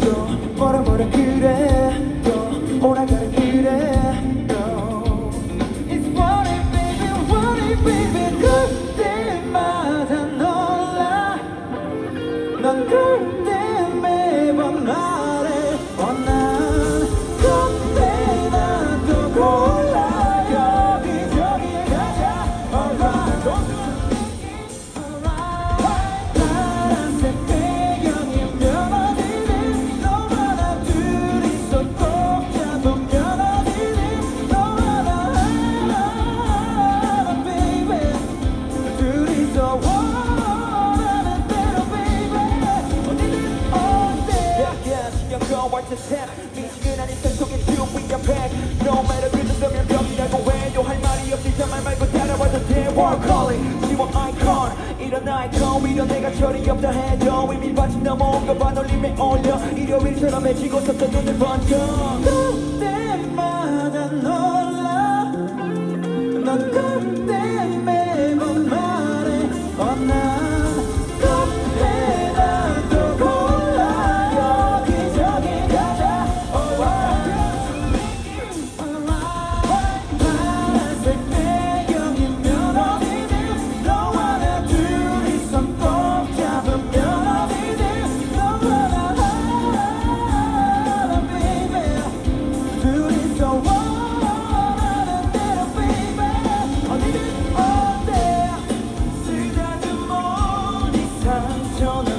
또 뭐라 뭐라 그래 또 오라가라 그래 또 It's what it baby what it baby 완전 탭 미치겠는 인생 속에 you we are back no matter 그 정도면 병이라고 해도 할 말이 없지 저말 말고 따라와도 돼. War calling 지워 아이콘 이런 아이콘 위로 내가 철이 없다 해도 이미 받침 넘어온 거 반올림에 올려. 일요일처럼 해지고 섰던 눈을 번져 그때마다 놀라. 넌 그때 어